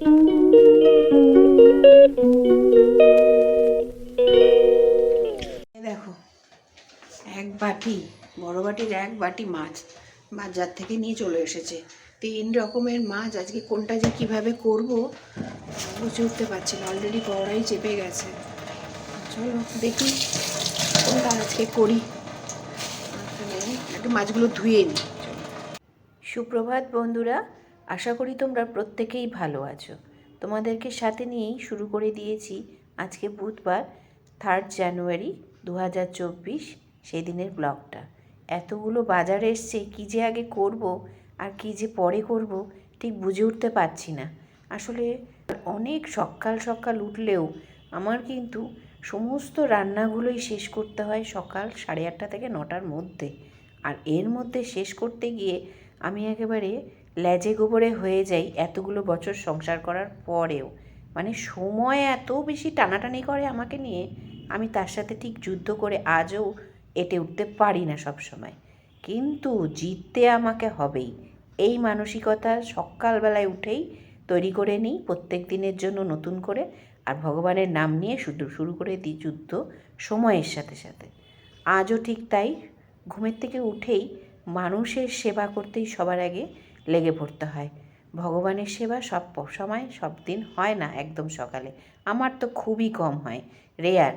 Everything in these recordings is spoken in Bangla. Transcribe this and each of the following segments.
দেখো, এক বাটি, বড় বাটির এক বাটি মাছ বাজার থেকে নিয়ে চলে এসেছে। তিন রকমের মাছ, আজকে কোনটা যে কীভাবে করব বুঝে উঠতে পারছি না অলরেডি কড়াই চেপে গেছে। চলো দেখি কোনটা আজকে করি। একটু মাছগুলো ধুয়ে নিই সুপ্রভাত বন্ধুরা আশা করি তোমরা প্রত্যেকেই ভালো আছো। তোমাদেরকে সাথে নিয়েই শুরু করে দিয়েছি আজকে বুধবার থার্ড জানুয়ারি দু হাজার চব্বিশ সেই দিনের ব্লগটা এতগুলো বাজার এসছে, কী যে আগে করব আর কী যে পরে করব ঠিক বুঝে উঠতে পারছি না। আসলে অনেক সকাল সকাল উঠলেও আমার কিন্তু সমস্ত রান্নাগুলোই শেষ করতে হয় সকাল সাড়ে আটটা থেকে নটার মধ্যে। আর এর মধ্যে শেষ করতে গিয়ে আমি একেবারে ল্যাজে গোবরে হয়ে যাই এতগুলো বছর সংসার করার পরেও। মানে সময় এত বেশি টানাটানি করে আমাকে নিয়ে, আমি তার সাথে ঠিক যুদ্ধ করে আজও এটে উঠতে পারি না সব সময় কিন্তু জিততে আমাকে হবেই। এই মানসিকতা সকালবেলায় উঠেই তৈরি করে নিই প্রত্যেক দিনের জন্য নতুন করে আর ভগবানের নাম নিয়ে শুধু শুরু করে দিই যুদ্ধ সময়ের সাথে সাথে। আজও ঠিক তাই। ঘুমের থেকে উঠেই মানুষের সেবা করতেই সবার আগে লেগে পড়তে হয়। ভগবানের সেবা সব সময় সব দিন হয় না একদম সকালে। আমার তো খুবই কম হয়, রেয়ার।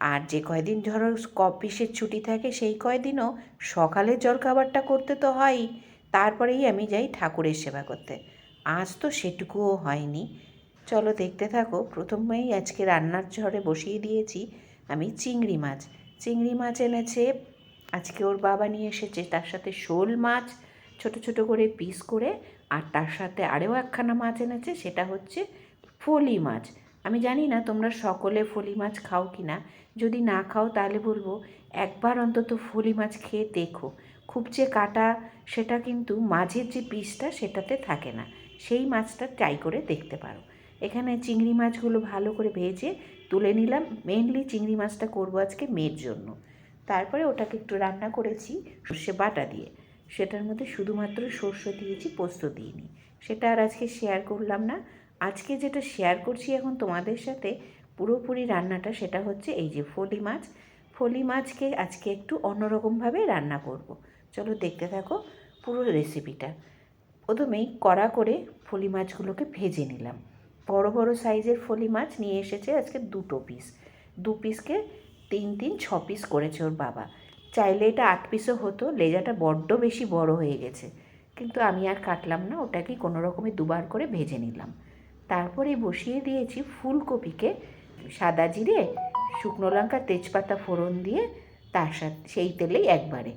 আর যে কয়দিন ধরো অফিসের ছুটি থাকে সেই কয়দিনও সকালের জলখাবারটা করতে তো হয়ই তারপরেই আমি যাই ঠাকুরের সেবা করতে। আজ তো সেটুকুও হয়নি। চলো দেখতে থাকো, প্রথমেই আজকে রান্নার ঝড়ে বসিয়ে দিয়েছি আমি চিংড়ি মাছ। চিংড়ি মাছ এনেছে, আজকে ওর বাবা নিয়ে এসেছে, তার সাথে শোল মাছ ছোট ছোট করে পিস করে, আর তার সাথে আরও একখানা মাছ এনেছে, সেটা হচ্ছে ফলি মাছ। আমি জানি না তোমরা সকলে ফলি মাছ খাও কি না। যদি না খাও তাহলে বলব, একবার অন্তত ফলি মাছ খেয়ে দেখো। খুব যে কাটা, সেটা কিন্তু মাঝের যে পিসটা সেটাতে থাকে না। সেই মাছটা ট্রাই করে দেখতে পারো। এখানে চিংড়ি মাছগুলো ভালো করে ভেজে তুলে নিলাম। মেনলি চিংড়ি মাছটা করব আজকে মেয়ের জন্য। তারপরে ওটাকে একটু রান্না করেছি, সর্ষে বাটা দিয়ে। সেটার মধ্যে শুধুমাত্র সর্ষে দিয়েছি, পোস্ত দিইনি। সেটা আর আজকে শেয়ার করলাম না। আজকে যেটা শেয়ার করছি এখন তোমাদের সাথে পুরোপুরি রান্নাটা সেটা হচ্ছে এই যে ফলি মাছ। ফলি মাছকে আজকে একটু অন্যরকমভাবে রান্না করব। চলো দেখতে থাকো পুরো রেসিপিটা প্রথমেই কড়া করে ফলি মাছগুলোকে ভেজে নিলাম। বড় বড় সাইজের ফলি মাছ নিয়ে এসেছে আজকে দুটো পিস দু পিসকে তিন তিন, ছ পিস করেছে ওর বাবা। চাইলে এটা আট পিসও হতো, লেজাটা বড্ড বেশি বড় হয়ে গেছে। কিন্তু আমি আর কাটলাম না, ওটাকে কোনো রকমে দুবার করে ভেজে নিলাম। তারপরে বসিয়ে দিয়েছি ফুলকপিকে সাদা জিরে, শুকনো লঙ্কা, তেজপাতা ফোড়ন দিয়ে তার সাথে, সেই তেলেই একবারে।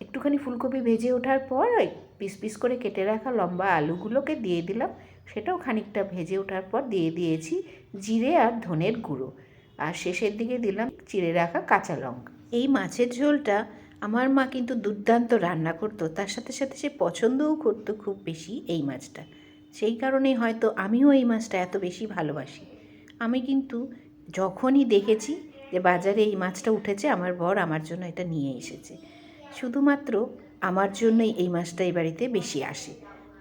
একটুখানি ফুলকপি ভেজে ওঠার পর ওই পিস পিস করে কেটে রাখা লম্বা আলুগুলোকে দিয়ে দিলাম। সেটাও খানিকটা ভেজে ওঠার পর দিয়ে দিয়েছি জিরে আর ধনের গুঁড়ো। আর শেষের দিকে দিলাম চিড়ে রাখা কাঁচা লঙ্কা। এই মাছের ঝোলটা আমার মা কিন্তু দুর্দান্ত রান্না করতো। তার সাথে সাথে সে পছন্দও করতো খুব বেশি এই মাছটা। সেই কারণেই হয়তো আমিও এই মাছটা এত বেশি ভালোবাসি। আমি কিন্তু যখনই দেখেছি যে বাজারে এই মাছটা উঠেছে, আমার বর আমার জন্য এটা নিয়ে এসেছে। শুধুমাত্র আমার জন্যই এই মাছটা এই বাড়িতে বেশি আসে।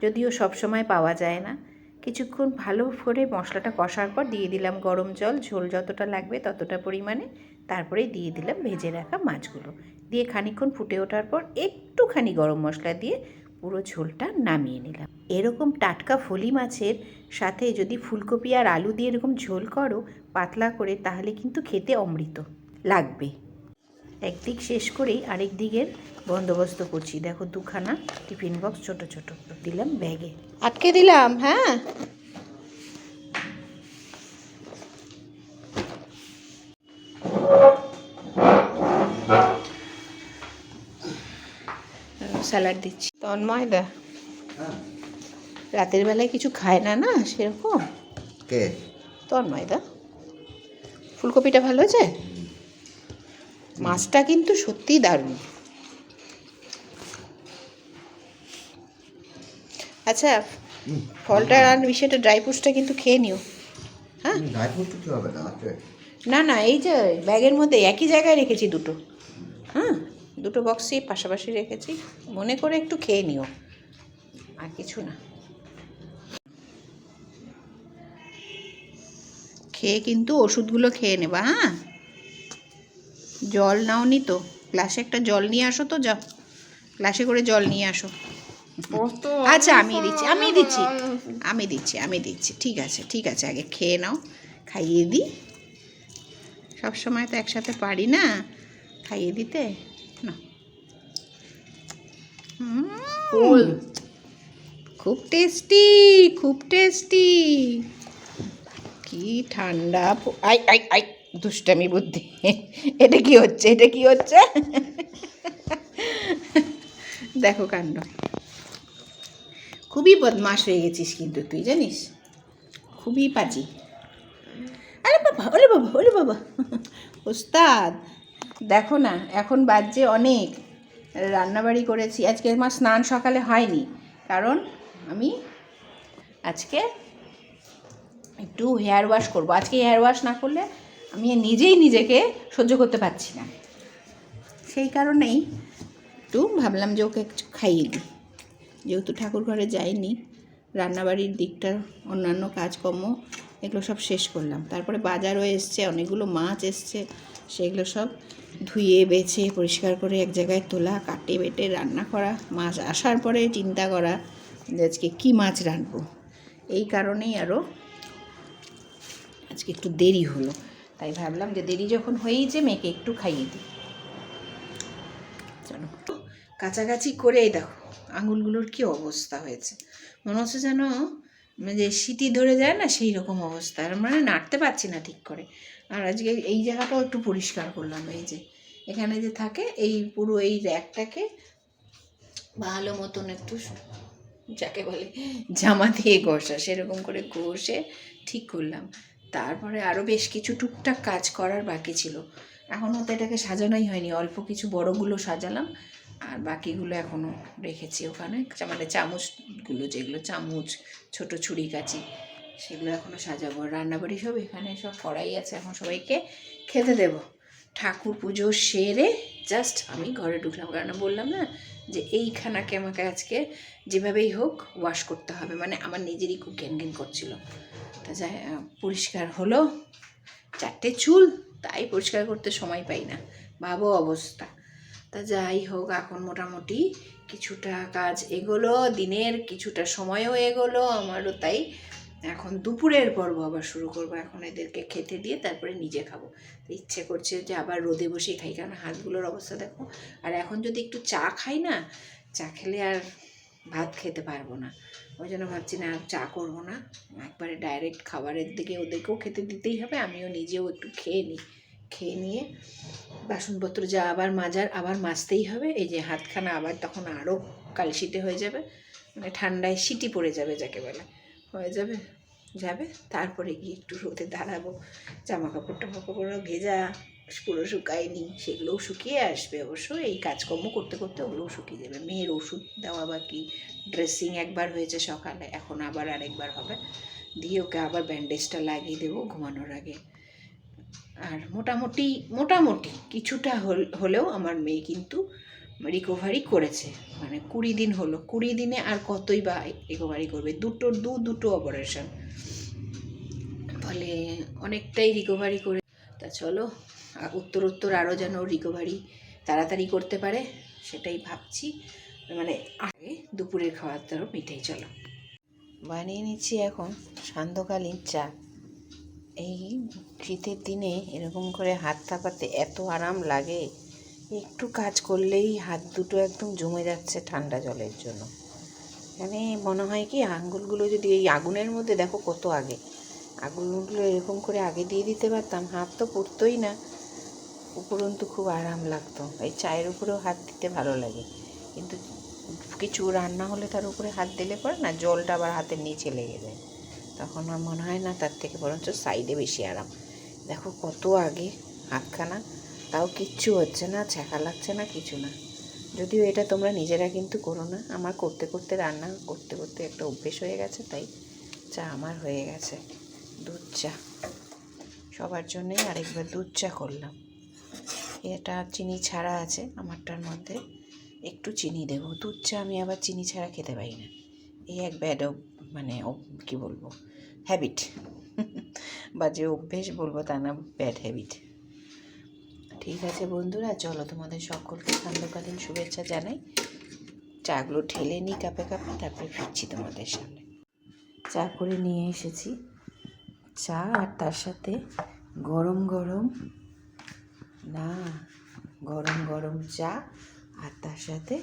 যদিও সব সময় পাওয়া যায় না। কিছুক্ষণ ভালো করে মশলাটা কষার পর দিয়ে দিলাম গরম জল। ঝোল যতটা লাগবে ততটা পরিমাণে তারপরে দিয়ে দিলাম ভেজে রাখা মাছগুলো। দিয়ে খানিক্ষণ ফুটে ওঠার পর একটুখানি গরম মশলা দিয়ে পুরো ঝোলটা নামিয়ে নিলাম। এরকম টাটকা ফলি মাছের সাথে যদি ফুলকপি আর আলু দিয়ে এরকম ঝোল করো পাতলা করে, তাহলে কিন্তু খেতে অমৃত লাগবে। একদিক শেষ করেই আরেক দিকের বন্দোবস্ত করছি। দেখো দুখানা টিফিন বক্স ছোট ছোট। দিলাম ব্যাগে। আটকে দিলাম হ্যাঁ? স্যালাড দিচ্ছি। তন্ময়দা রাতের বেলায় কিছু খায় না না? সেরকম? কে? তন্ময়দা ফুলকপিটা ভালো আছে মাছটা কিন্তু সত্যিই দারুণ। আচ্ছা ফলটা আর বিষয়টা ড্রাই ফ্রুটসটা কিন্তু খেয়ে নিও। হ্যাঁ? ড্রাই ফ্রুট হবে? না আছে না না এই যে ব্যাগের মধ্যে একই জায়গায় রেখেছি দুটো। হ্যাঁ? দুটো বক্সই পাশাপাশি রেখেছি। মনে করে একটু খেয়ে নিও। আর কিছু না। খেয়ে কিন্তু ওষুধগুলো খেয়ে নেবা হ্যাঁ? জল নাও নি তো। গ্লাসে একটা জল নিয়ে আসো তো যাও। গ্লাসে করে জল নিয়ে আসো। আচ্ছা আমি দিচ্ছি আমি দিচ্ছি। আমি দিচ্ছি আমি দিচ্ছি। ঠিক আছে ঠিক আছে আগে খেয়ে নাও খাইয়ে দিই। সব সময় তো একসাথে পারি না খাইয়ে দিতে। খুব টেস্টি খুব টেস্টি। কি ঠান্ডা আই আই আই দুষ্টামি বুদ্ধি। এটা কি হচ্ছে এটা কি হচ্ছে? দেখো কাণ্ড। খুবই বদমাস হয়ে গেছিস কিন্তু তুই জানিস? খুবই পাজি। আরে বাবা ওরে বাবা ওরে বাবা। ওস্তাদ দেখো না, এখন বাজছে অনেক। রান্নাবাড়ি করেছি। আজকে আমার স্নান সকালে হয়নি, কারণ আমি আজকে একটু হেয়ার ওয়াশ করব। আজকে হেয়ার ওয়াশ না করলে আমি নিজেই নিজেকে সহ্য করতে পারছি না। সেই কারণেই একটু ভাবলাম যে ওকে একটু খাইয়ে দিই। যেহেতু ঠাকুর ঘরে যাইনি, রান্নাবাড়ির দিকটা, অন্যান্য কাজকর্ম, এগুলো সব শেষ করলাম। তারপরে বাজারও এসছে, অনেকগুলো মাছ এসছে। সেগুলো সব ধুয়ে, বেছে, পরিষ্কার করে এক জায়গায় তোলা, কাটে, বেটে, রান্না করা, মাছ আসার পরে চিন্তা করা যে আজকে কী মাছ রাঁধবো। এই কারণেই আরও আজকে একটু দেরি হলো। তাই ভাবলাম যে দেরি যখন হয়েইছে মেয়েকে একটু খাইয়ে দিই। চলো, কাছাকাছি করেই দেখো, আঙুলগুলোর কি অবস্থা হয়েছে। মনে হচ্ছে যেন মানে যে সিটি ধরে যায় না সেই রকম অবস্থা মানে নাড়তে পারছি না ঠিক করে। আর আজকে এই জায়গাটাও একটু পরিষ্কার করলাম, এই যে এখানে যে থাকে, এই পুরো এই র্যাকটাকে ভালো মতন একটু যাকে বলে জামা দিয়ে ঘষা, সেরকম করে ঘষে ঠিক করলাম। তারপরে আরও বেশ কিছু টুকটাক কাজ করার বাকি ছিল। এখনও তো এটাকে সাজানোই হয়নি, অল্প কিছু বড়গুলো সাজালাম, আর বাকিগুলো এখনও রেখেছি ওখানে। মানে চামচগুলো যেগুলো, চামচ, ছোট ছুরি কাচি সেগুলো এখনও সাজাবো। আর রান্নাবাড়ি সব এখানে সব করাই আছে। এখন সবাইকে খেতে দেব। ঠাকুর পুজো সেরে জাস্ট আমি ঘরে ঢুকলাম। কারণ বললাম না যে এইখানাকে আমাকে আজকে যেভাবেই হোক ওয়াশ করতে হবে। মানে আমার নিজেরই খুব ঘ্যান করছিল। তা যাই পরিষ্কার হলো। চারটে চুল, তাই পরিষ্কার করতে সময় পাই না। ভাবো অবস্থা। তা যাই হোক, এখন মোটামুটি কিছুটা কাজ এগোলো। দিনের কিছুটা সময়ও এগোলো। আমারও তাই এখন দুপুরের পর্ব আবার শুরু করব। এখন এদেরকে খেতে দিয়ে তারপরে নিজে খাব। ইচ্ছে করছে যে আবার রোদে বসে খাই, কারণ হাতগুলোর অবস্থা দেখো। আর এখন যদি একটু চা খাই না, চা খেলে আর ভাত খেতে পারব না। ওই জন্য ভাবছি না আর চা করব না। একবারে ডাইরেক্ট খাবারের দিকে ওদেরকেও খেতে দিতেই হবে, আমিও নিজেও একটু খেয়ে নিই খেয়ে নিয়ে বাসনপত্র যা আবার মাজার আবার মাজতেই হবে। এই যে হাতখানা আবার তখন আরও কালশিটে হয়ে যাবে। মানে ঠান্ডায় সিটি পড়ে যাবে যাকে বলে। হয়ে যাবে। যাবে, তারপরে গিয়ে একটু রোদে দাঁড়াবো। জামা কাপড় টামা কাপড়ও ভেজা, পুরো শুকায়নি, সেগুলোও শুকিয়ে আসবে অবশ্য। এই কাজকর্ম করতে করতে ওগুলোও শুকিয়ে যাবে। মেয়ের ওষুধ দেওয়া বাকি ড্রেসিং একবার হয়েছে সকালে, এখন আবার আরেকবার হবে। দিয়ে ওকে আবার ব্যান্ডেজটা লাগিয়ে দেবো ঘুমানোর আগে। আর মোটামুটি মোটামুটি কিছুটা হল- হলেও আমার মেয়ে কিন্তু রিকভারি করেছে। মানে কুড়ি দিন হলো। কুড়ি দিনে আর কতই বা রিকভারি করবে? দুটো দু দুটো অপারেশন ফলে অনেকটাই রিকভারি করে তা চলো উত্তর উত্তর আরও যেন রিকভারি তাড়াতাড়ি করতে পারে, সেটাই ভাবছি। মানে আগে দুপুরের খাওয়ার তারও মিটেই, চলো। বানিয়ে নিচ্ছি এখন সান্ধ্যকালীন চা। এই শীতের দিনে এরকম করে হাত থাপাতে এত আরাম লাগে। একটু কাজ করলেই হাত দুটো একদম জমে যাচ্ছে ঠান্ডা জলের জন্য। মানে মনে হয় কি আঙুলগুলো যদি এই আগুনের মধ্যে, দেখো কত আগে আগুনগুলো এরকম করে আগে দিয়ে দিতে পারতাম, হাত তো পড়তোই না। উপরন্তু খুব আরাম লাগতো, এই চায়ের উপরেও হাত দিতে ভালো লাগে। কিন্তু কিছু রান্না হলে তার উপরে হাত দিলে পরে না, জলটা আবার হাতের নিচে লেগে যায়। তখন আমার মনে হয় না তার থেকে বরঞ্চ সাইডে বেশি আরাম। দেখো কত আগে, হাতখানা তাও কিচ্ছু হচ্ছে না, ছ্যাঁকা লাগছে না, কিছু না। যদিও এটা তোমরা নিজেরা কিন্তু করো না। আমার করতে করতে রান্না করতে করতে একটা অভ্যেস হয়ে গেছে, তাই চা আমার হয়ে গেছে। দুধ চা। সবার জন্যই আরেকবার দুধ চা করলাম। এটা চিনি ছাড়া আছে আমারটার মধ্যে। একটু চিনি দেবো। দুধ চা আমি আবার চিনি ছাড়া খেতে পারি না। এই এক ব্যাড মানে কী বলব? হ্যাবিট বা যে অভ্যেস বলব তা না ব্যাড হ্যাবিট ঠিক আছে বন্ধুরা, চলো তোমাদের সকলকে সান্ধ্যকালীন শুভেচ্ছা জানাই। চাগুলো ঠেলে নিই কাপে কাপে, তারপরে ফিরছি তোমাদের সামনে। চা করে নিয়ে এসেছি। চা আর তার সাথে গরম গরম, না, গরম গরম চা আর তার সাথে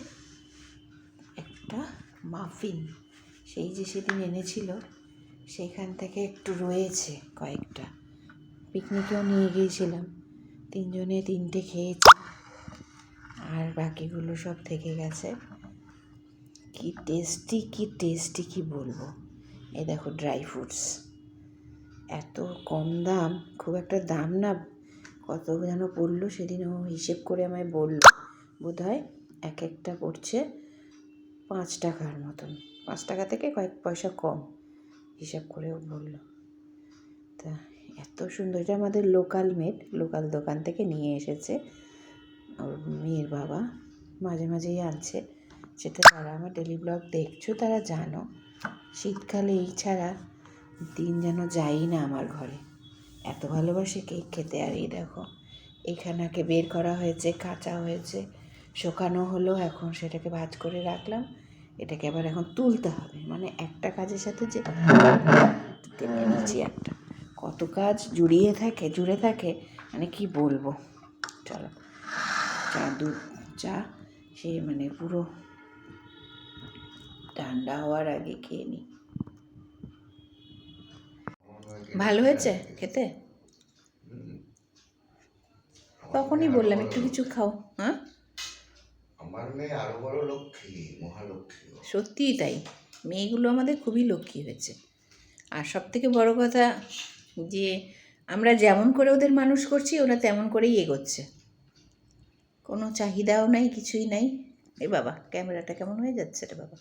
একটা মাফিন। সেই যে সেদিন এনেছিল সেখান থেকে একটু রয়েছে কয়েকটা। পিকনিকেও নিয়ে গিয়েছিলাম। তিনজনে তিনটে খেয়েছি। আর বাকিগুলো সব থেকে গেছে। কি টেস্টি কি টেস্টি কি বলব? এ দেখো ড্রাই ফ্রুটস এত কম দাম, খুব একটা দাম না। কত যেন পড়ল সেদিন ও হিসেব করে আমায় বলল। বোধ হয় এক একটা পড়ছে পাঁচ টাকার মতন। পাঁচ টাকা থেকে কয়েক পয়সা কম, হিসাব করেও বলল। তা এত সুন্দর এটা আমাদের লোকাল মেড লোকাল দোকান থেকে নিয়ে এসেছে। ওর মেয়ের বাবা মাঝে মাঝেই আনছে। সেটা যারা আমার ডেলি ব্লগ দেখছ, তারা জানো। শীতকালে এই ছাড়া দিন যেন যাই না আমার ঘরে। এত ভালোবাসে কেক খেতে। আর এই দেখো এখানাকে বের করা হয়েছে, কাঁচা হয়েছে, শুকানো হলো, এখন সেটাকে ভাজ করে রাখলাম। এটাকে আবার এখন তুলতে হবে। মানে একটা কাজের সাথে যে নিচ্ছি একটা। কত কাজ জুড়িয়ে থাকে জুড়ে থাকে মানে কি বলব? চলো চা দুধ চা সে মানে পুরো ঠান্ডা হওয়ার আগে খেয়ে নিই ভালো হয়েছে খেতে? তখনই বললাম একটু কিছু খাও হ্যাঁ? আমার মেয়ে আরও বড় লক্ষ্মী মহালক্ষ্মী। সত্যিই তাই মেয়েগুলো আমাদের খুবই লক্ষ্মী হয়েছে। আর সব থেকে বড় কথা যে আমরা যেমন করে ওদের মানুষ করছি ওরা তেমন করেই এগোচ্ছে। কোনো চাহিদাও নাই কিছুই নাই। এ বাবা ক্যামেরাটা কেমন হয়ে যাচ্ছে রে বাবা?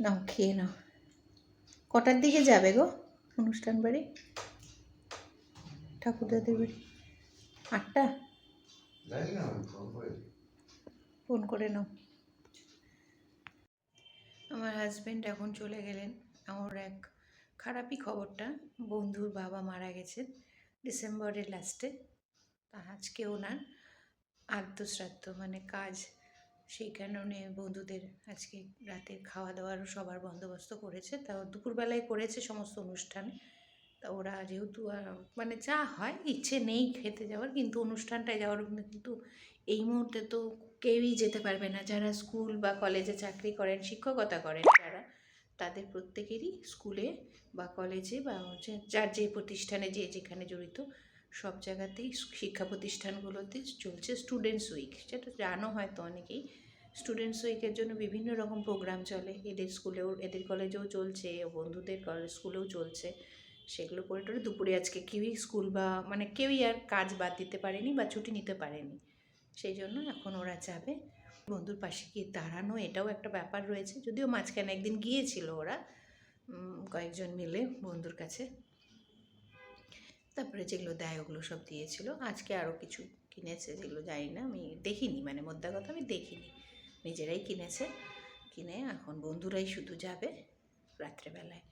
নাও খেয়ে নাও। কটার দিকে যাবে গো অনুষ্ঠান বাড়ি? ঠাকুরদাদের বাড়ি? আটটা? ফোন করে নাও। আমার হাজব্যান্ড এখন চলে গেলেন আমার এক খারাপই খবরটা। বন্ধুর বাবা মারা গেছেন ডিসেম্বরের লাস্টে তা আজকে ওনার আদ্যশ্রাদ্ধ মানে কাজ। সেই কারণে বন্ধুদের আজকে রাতের খাওয়া দাওয়ারও সবার বন্দোবস্ত করেছে। তাও দুপুরবেলায় করেছে সমস্ত অনুষ্ঠান। তা ওরা যেহেতু মানে যা হয়, ইচ্ছে নেই খেতে যাওয়ার, কিন্তু অনুষ্ঠানটায় যাওয়ার কিন্তু এই মুহূর্তে তো কেউই যেতে পারবে না। যারা স্কুল বা কলেজে চাকরি করেন, শিক্ষকতা করেন, যারা তাদের প্রত্যেকেরই স্কুলে বা কলেজে বা হচ্ছে যার যে প্রতিষ্ঠানে যে যেখানে জড়িত সব জায়গাতেই শিক্ষা প্রতিষ্ঠানগুলোতে চলছে স্টুডেন্টস উইক সেটা জানো হয়তো অনেকেই। স্টুডেন্টস উইকের জন্য বিভিন্ন রকম প্রোগ্রাম চলে। এদের স্কুলেও, এদের কলেজেও চলছে, বন্ধুদের স্কুলেও চলছে। সেগুলো করে টোরে দুপুরে আজকে কেউই স্কুল বা মানে কেউই আর কাজ বাদ দিতে পারেনি বা ছুটি নিতে পারেনি। সেই জন্য এখন ওরা যাবে। বন্ধুর পাশে গিয়ে দাঁড়ানো, এটাও একটা ব্যাপার রয়েছে। যদিও মাঝখানে একদিন গিয়েছিল ওরা কয়েকজন মিলে বন্ধুর কাছে। তারপরে যেগুলো দেয় ওগুলো সব দিয়েছিল। আজকে আরও কিছু কিনেছে যেগুলো জানি না, আমি দেখিনি মানে মোদ্দা কথা আমি দেখিনি। নিজেরাই কিনেছে, কিনে এখন বন্ধুরাই শুধু যাবে রাত্রেবেলায়।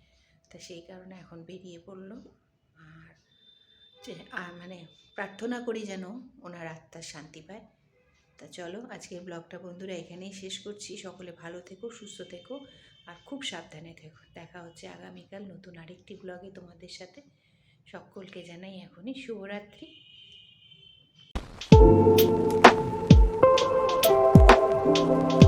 তা সেই কারণে এখন বেরিয়ে পড়ল। আর মানে প্রার্থনা করি যেন ওনার আত্মার শান্তি পায়। তা চলো আজকে ব্লগটা বন্ধুরা এখানেই শেষ করছি। সকলে ভালো থেকো, সুস্থ থেকো আর খুব সাবধানে থেকো। দেখা হচ্ছে আগামীকাল নতুন আরেকটি ব্লগে তোমাদের সাথে। সকলকে জানাই এখনই শুভরাত্রি। Thank you.